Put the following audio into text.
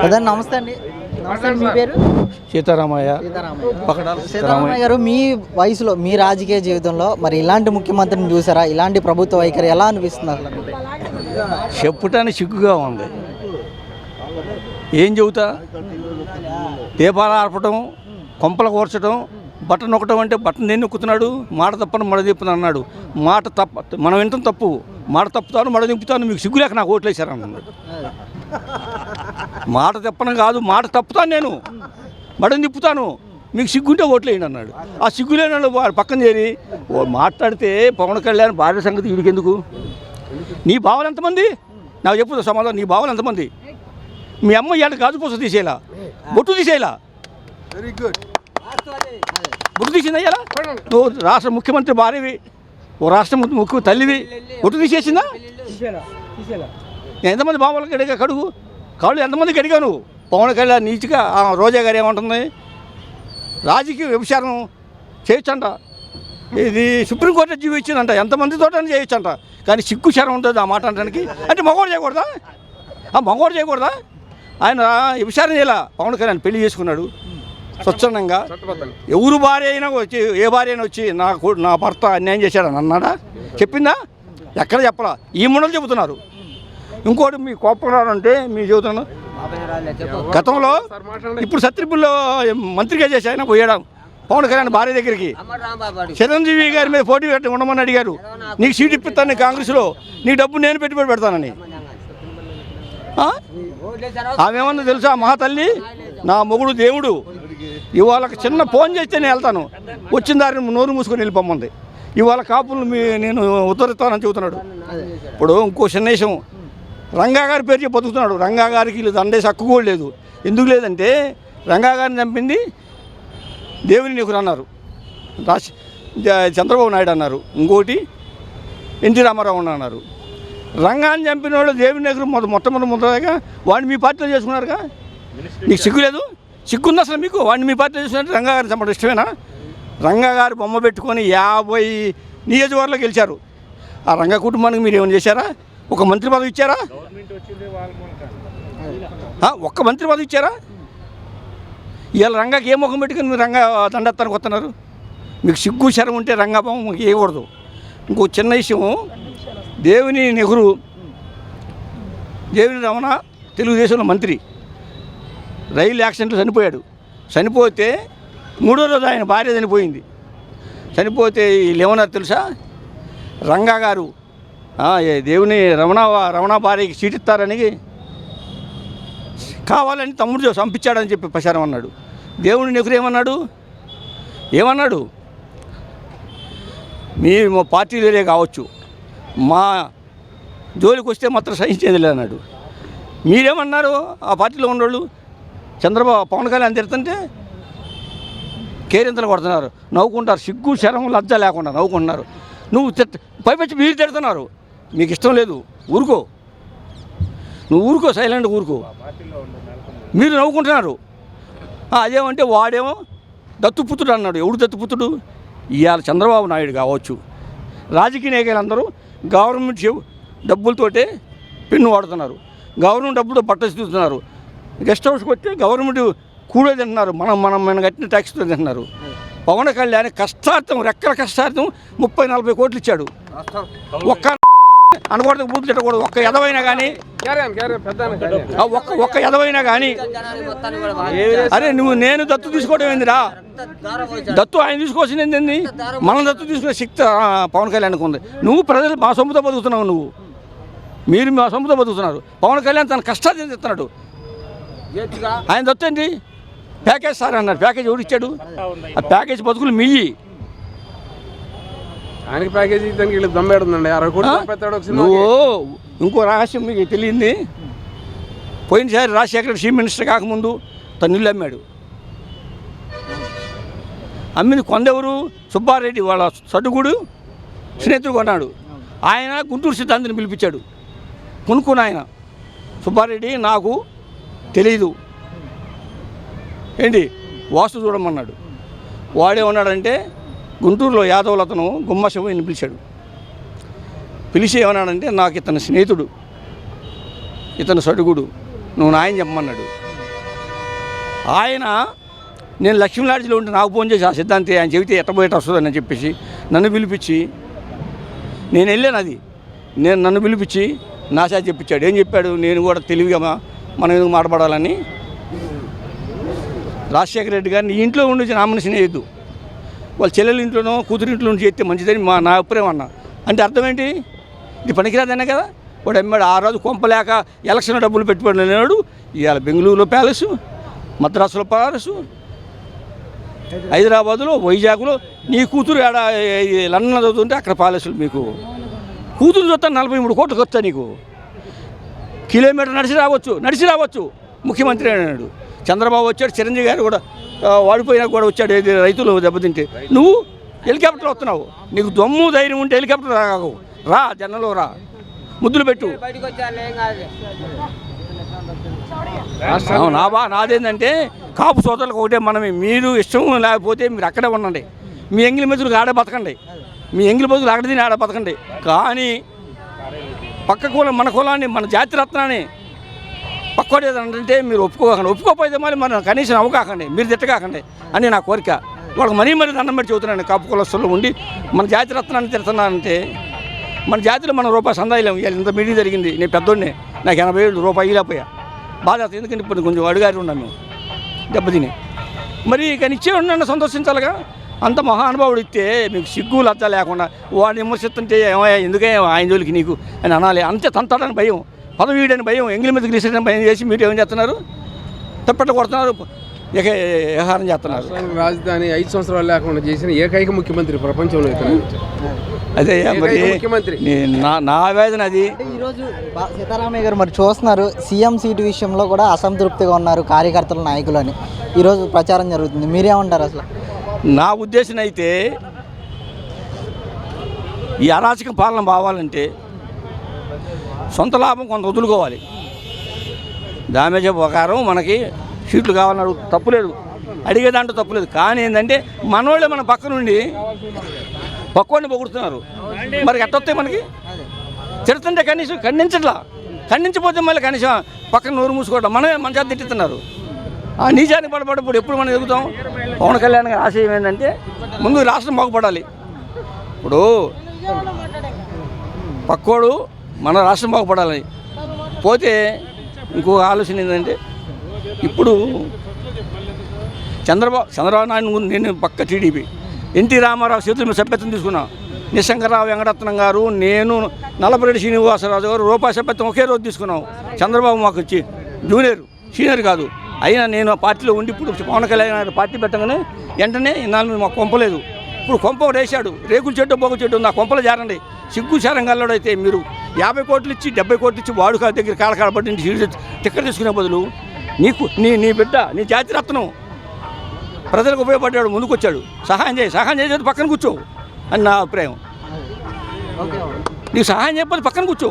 ప్రధాని నమస్తే అండి. నమస్తే మీ పేరు? సీతారామయ్య. సీతారామయ్య. గారు మీ వయసులో మీ రాజకీయ జీవితంలో మరి ఇలాంటి ముఖ్యమంత్రిని చూసారా? ఇలాంటి ప్రభుత్వ వైఖరి ఎలా అనిపిస్తుంది అసలు? చెప్పుటానికి సిగ్గుగా ఉంది. ఏం చెబుతా? దీపాలు ఆర్పటం కొంపలు కూర్చడం బట్టను నొక్కటం అంటే బట్టను నేను నొక్కుతున్నాడు? మాట తప్పను మడ తిప్పును అన్నాడు. మాట తప్ప మనం వింటాం తప్పు. మాట తప్పుతాను మడ దింపుతాను మీకు సిగ్గు లేక నాకు ఓట్లేశారు అన్నాడు. మాట తిప్పను కాదు మాట తప్పుతాను నేను. మడని తిప్పుతాను. మీకు సిగ్గుంటే ఓట్లేయండి అన్నాడు. ఆ సిగ్గు లేని వాళ్ళు పక్కన చేరి మాట్లాడితే పవన్ కళ్యాణ్ భార్య సంగతి వీడికి ఎందుకు? నీ బావలు ఎంతమంది? నాకు చెప్పు సమాధానం నీ బావలు ఎంతమంది? మీ అమ్మ ఇవాళ గాజు పూస తీసేలా బొట్టు తీసేలా బొట్టు తీసిందా ఇలా నువ్వు రాష్ట్ర ముఖ్యమంత్రి భార్యవి ఓ రాష్ట్ర ముఖ్య తల్లివి బొట్టు తీసేసిందా? ఎంతమంది బావలు అడిగా కడుగు? కాళ్ళు ఎంతమందికి అడిగా నువ్వు? పవన్ కళ్యాణ్ నీచిగా రోజా గారు ఏమంటుంది? రాజకీయ వ్యభిచారం చేయొచ్చంట. ఇది సుప్రీంకోర్టు జీవి ఇచ్చిందంట. ఎంతమందితో చేయొచ్చంట. కానీ సిగ్గు శరం ఉంటుంది ఆ మాట అనడానికి. అంటే మగవాడు చేయకూడదా? ఆ మగవాడు చేయకూడదా? ఆయన వ్యభిచారం చేయాల? పవన్ కళ్యాణ్ పెళ్ళి చేసుకున్నాడు. స్వచ్ఛందంగా. ఎవరు భార్య అయినా వచ్చి ఏ భార్య అయినా వచ్చి నా నా భర్త అన్యాయం చేశాడని అన్నాడా? చెప్పిందా? ఎక్కడ చెప్పలా? ఈ ముండలు చెబుతున్నారు. ఇంకోటి మీ కోపం అంటే మీ చెబుతున్నాను గతంలో ఇప్పుడు సత్రిపుల్లో మంత్రిగా చేసి ఆయన పోయడం? పవన్ కళ్యాణ్ భార్య దగ్గరికి. చిరంజీవి గారి మీద పోటీ పెట్టి ఉండమని అడిగారు. నీకు సీట్ ఇప్పిస్తాను నీ కాంగ్రెస్లో. నీ డబ్బు నేను పెట్టుబడి పెడతానని. ఆమెమన్నా తెలుసా? మహాతల్లి నా మొగుడు దేవుడు ఇవాళ చిన్న ఫోన్ చేస్తే నేను వెళ్తాను. వచ్చిన దారిని నోరు మూసుకొని వెళ్ళిపోమ్మంది ఇవాళ కాపులు మీ నేను ఉత్తరిస్తానని చెబుతున్నాడు. ఇప్పుడు ఇంకో చిన్న విషయం. రంగా గారి పేరు చెప్పి బతుకుతున్నాడు. రంగా గారికి దండేసి హక్కు కూడా లేదు. ఎందుకు లేదంటే రంగా గారిని చంపింది దేవుని నీకు అన్నారు. చంద్రబాబు నాయుడు అన్నారు. ఇంకోటి ఎన్టీ రామారావు అన్నారు. రంగాన్ని చంపిన వాళ్ళు దేవుని దగ్గర మొద మొట్టమొదటి మొదలుగా వాడిని మీ పార్టీలో చేసుకున్నారుగా? నీకు సిగ్గు లేదు? సిగ్గుంది అసలు మీకు? వాడిని మీ పార్టీలో చేసుకున్నట్టు రంగా గారిని చంపడం ఇష్టమేనా? రంగా గారి బొమ్మ పెట్టుకొని యాభై నియోజకవర్గాలు గెలిచారు. ఆ రంగా కుటుంబానికి మీరు ఏమైనా చేశారా? ఒక మంత్రి పదవి ఇచ్చారా? ఒక్క మంత్రి పదవి ఇచ్చారా? ఇవాళ రంగాకి ఏ ముఖం పెట్టుకుని మీరు రంగా దండెత్తానికి వస్తున్నారు? మీకు సిగ్గు శరం ఉంటే రంగాభం వేయకూడదు ఇంకో చిన్న విషయం దేవుని నెహ్రూ దేవుని రమణ తెలుగుదేశంలో మంత్రి. రైలు యాక్సిడెంట్లో చనిపోయాడు. చనిపోతే మూడో రోజు ఆయన భార్య చనిపోయింది. చనిపోతే వీళ్ళు ఏమన్నారు తెలుసా? రంగా గారు దేవుని రమణ రమణ భార్యకి సీట్ ఇస్తారని కావాలని తమ్ముడు చంపించాడని చెప్పి ప్రచారం అన్నాడు. దేవుని నెహ్రూ ఏమన్నాడు? ఏమన్నాడు? మీ మా పార్టీ వేరే కావచ్చు. మా జోలికి వస్తే మాత్రం సహించేది లేదు అన్నాడు. మీరేమన్నారు ఆ పార్టీలో ఉన్నోళ్ళు? చంద్రబాబు పవన్ కళ్యాణ్ తిడుతుంటే కేరింతలు కొడుతున్నారు. నవ్వుకుంటారు. సిగ్గు శరం లజ్జ లేకుండా నవ్వుకుంటున్నారు. నువ్వు పైపెచ్చి మీరు తిడుతున్నారు. మీకు ఇష్టం లేదు ఊరుకో. నువ్వు ఊరుకో సైలెంట్ ఊరుకో. మీరు నవ్వుకుంటున్నారు. అదేమంటే వాడేమో దత్తుపుత్రుడు అన్నాడు. ఎవడు దత్తుపుత్రుడు ఇవాళ చంద్రబాబు నాయుడు కావచ్చు. రాజకీయ నాయకులందరూ గవర్నమెంట్ డబ్బులతోటే పెన్ను వాడుతున్నారు. గవర్నమెంట్ డబ్బులతో బట్టలు చూస్తున్నారు గెస్ట్ హౌస్కి వస్తే గవర్నమెంట్ కూడే తింటున్నారు. మనం మనం మనం కట్టిన ట్యాక్స్తో తింటున్నారు. పవన్ కళ్యాణ్ కష్టార్థం రెక్కల కష్టార్థం ముప్పై నలభై కోట్లు ఇచ్చాడు. ఒక్క అనకూడదు బూతు తిట్టకూడదు. ఒక్క ఎదవైనా కానీ. ఆ ఒక్క ఒక్క ఎదవైనా కానీ అరే నువ్వు నేను దత్తు తీసుకోవడం ఏందిరా? దత్తు ఆయన తీసుకోవాల్సింది ఏంది? మనం దత్తు తీసుకునే శక్తి పవన్ కళ్యాణ్కి ఉంది. నువ్వు ప్రజలు మా సొమ్ముతో బతుకుతున్నావు నువ్వు. మీరు మా సొమ్ముతో బతుకుతున్నారు. పవన్ కళ్యాణ్ తన కష్టాలు చెప్తున్నాడు? ఆయన దత్తు ఏంటి ప్యాకేజ్ సార్ అన్నారు ప్యాకేజ్ ఎవరు ఇచ్చాడు? ఆ ప్యాకేజ్ బతుకులు మీయి. ఆయనకి ప్యాకేజీ దానికి వీళ్ళు దమ్మేడుందండి అరవై కోట్లు నువ్వు. ఇంకో రహస్యం మీకు తెలియంది? పోయినసారి రాజశేఖర చీఫ్ మినిస్టర్ కాకముందు తను ఇల్లు అమ్మాడు. అమ్మింది కొందెవరు సుబ్బారెడ్డి వాళ్ళ సడ్డుగుడు స్నేహితుడు కొన్నాడు. ఆయన గుంటూరు సిద్ధాంతిని పిలిపించాడు. కొనుక్కుని ఆయన. సుబ్బారెడ్డి నాకు తెలీదు. ఏంటి? వాస్తు చూడమన్నాడు. వాడేమన్నాడంటే గుంటూరులో యాదవులు అతను గుమ్మశివని పిలిచాడు. పిలిచి ఏమన్నాడంటే నాకు ఇతని స్నేహితుడు ఇతను సడుగుడు నువ్వు నాయన చెప్పమన్నాడు. ఆయన నేను లక్ష్మీలాడ్జిలో ఉంటే నాకు ఫోన్ చేసి ఆ సిద్ధాంతి ఆయన చెబితే ఎట్టబోయేట వస్తుందని చెప్పేసి నన్ను పిలిపించి నేను వెళ్ళాను అది. నేను నన్ను పిలిపించి నాశా చెప్పించాడు. ఏం చెప్పాడు? నేను కూడా తెలివిగా మనం ఎందుకు మాట్లాడాలని? రాజశేఖర రెడ్డి గారిని ఇంట్లో ఉండి నా మనిషిని వేయద్దు వాళ్ళ చెల్లెల ఇంట్లోనో కూతురి ఇంట్లో నుంచి చేస్తే మంచిదని మా నా అభిప్రాయం అన్న. అంటే అర్థం ఏంటి ఇది పనికిరాదనే కదా? వాడు అమ్మాడు ఆ రోజు కొంపలేక ఎలక్షన్ డబ్బులు పెట్టుబడినాడు ఇవాళ బెంగళూరులో ప్యాలెస్ మద్రాసులో ప్యాలెస్ హైదరాబాదులో వైజాగ్లో నీ కూతురు ఆడ లండన్ చదువుతుంటే అక్కడ ప్యాలెస్లు మీకు. కూతురు చూస్తాను నలభై మూడు కోట్లు ఖర్చు నీకు. కిలోమీటర్ నడిచి రావచ్చు నడిచి రావచ్చు. ముఖ్యమంత్రి అన్నాడు చంద్రబాబు వచ్చాడు చిరంజీవి గారు కూడా వాడిపోయినా కూడా వచ్చాడు ఏది రైతులు దెబ్బతింటే. నువ్వు హెలికాప్టర్ వస్తున్నావు. నీకు దమ్ము ధైర్యం ఉంటే హెలికాప్టర్ రావు రా జనంలో రా. ముద్దులు పెట్టు. నా బా నాదేంటంటే కాపు సోదరులకు ఒకటే మనమే. మీరు ఇష్టం లేకపోతే మీరు అక్కడే ఉండండి. మీ ఎంగిలి మెతులకు ఆడే బతకండి. మీ ఎంగిలి బతులు ఆడ తిని ఆడ బతకండి. కానీ పక్క కులం మన కులాన్ని మన జాతి రత్నాన్ని పక్కోడు అంటే మీరు ఒప్పుకోకండి. ఒప్పుకోకపోతే మళ్ళీ మనం కనీసం అవ్వకాకండి మీరు తిట్టకాకండి అని నా కోరిక. వాళ్ళకి మరీ మరీ దండం పెట్టి చెబుతున్నాను కప్పు కులస్తులు ఉండి. మన జాతి రత్నాన్ని తిడుతున్నానంటే మన జాతిలో మనం రూపాయి సందాయిలేము ఇవాళ ఇంత మీటింగ్ జరిగింది నేను పెద్దోడిని నాకు ఎనభై ఏళ్ళు రూపాయి ఇలాపోయా బాధ ఎందుకంటే ఇప్పుడు కొంచెం అడుగారి ఉన్నాం మేము దెబ్బతిని. మరి కానీ ఇచ్చే ఉన్నాను సంతోషించాలిగా? అంత మహానుభావుడు ఇస్తే మీకు సిగ్గు లజ్జ లేకుండా వాడిని విమర్శిస్తుంటే ఏమయ్యా ఎందుకే ఆయన జోలికి నీకు? అని అనాలి. అంతే తంతాడని భయం. పదవీడని భయం ఎంగిలి మీద గీసేయని భయం చేసి మీరు ఏం చేస్తున్నారు? తప్పెట్ట కొడుతున్నారు ఇక వ్యవహారం చేస్తున్నారు. రాజధాని ఐదు సంవత్సరాలు లేకుండా చేసిన ఏకైక ముఖ్యమంత్రి ప్రపంచంలో అదే మరి ముఖ్యమంత్రి. నే- నా నా ఆవేదన అది. ఈరోజు సీతారామయ్య గారు మరి చూస్తున్నారు సీఎం సీటు విషయంలో కూడా అసంతృప్తిగా ఉన్నారు కార్యకర్తలు నాయకులు అని. ఈరోజు ప్రచారం జరుగుతుంది. మీరేమంటారు అసలు? నా ఉద్దేశం అయితే ఈ అరాచక పాలన బావాలంటే సొంత లాభం కొంత వదులుకోవాలి. డామేజ్ ప్రకారం మనకి సీట్లు కావాలని అడుగు తప్పులేదు అడిగే దాంట్లో తప్పులేదు కానీ ఏంటంటే మనోళ్ళే మన పక్క నుండి పక్కోడిని పొగుడుతున్నారు. మరి ఎట్టొస్తాయి మనకి? తిడుతుంటే కనీసం ఖండించట్లా. ఖండించిపోతే మళ్ళీ కనీసం పక్కన నోరు మూసుకోవడం మనమే మన చేత తిట్టుతున్నారు. ఆ నీచానికి పడబడప్పుడు ఎప్పుడు మనం ఎదుగుతాం? పవన్ కళ్యాణ్ గారి ఆశయం ఏంటంటే ముందు రాష్ట్రం బాగుపడాలి. ఇప్పుడు పక్కోడు మన రాష్ట్రం బాగుపడాలని. పోతే ఇంకో ఆలోచన ఏంటంటే ఇప్పుడు చంద్రబాబు చంద్రబాబు నాయుడు నేను పక్క టీడీపీ. ఎన్టీ రామారావు చేతుల మీద సభ్యత్వం తీసుకున్నాం. నిశంకరరావు వెంకటరత్నం గారు నేను నల్లపరెడ్డి శ్రీనివాసరాజు గారు రూపాయి సభ్యత్వం ఒకే రోజు తీసుకున్నాం. చంద్రబాబు మాకు వచ్చి జూనియర్ సీనియర్ కాదు. అయినా నేను ఆ పార్టీలో ఉండి ఇప్పుడు పవన్ కళ్యాణ్ గారు పార్టీ పెట్టగానే వెంటనే ఇన్నాళ్ళు మాకు కొంపలేదు. ఇప్పుడు కొంప వేసాడు రేకుల చెట్టు బొగ్గు చెట్టు ఉంది. ఆ కొంపలు జారండి. సిగ్గు శారంగాల్లో అయితే మీరు యాభై కోట్లు ఇచ్చి డెబ్బై కోట్లు ఇచ్చి వాడుక దగ్గర సీటు టిక్కెట్ తీసుకునే బదులు నీకు నీ నీ బిడ్డ నీ జాతి రత్నం ప్రజలకు ఉపయోగపడ్డాడు ముందుకొచ్చాడు. సహాయం చేయి సహాయం చేసేది పక్కన కూర్చో అని నా అభిప్రాయం. నీకు సహాయం చేయకపోతే పక్కన కూర్చో.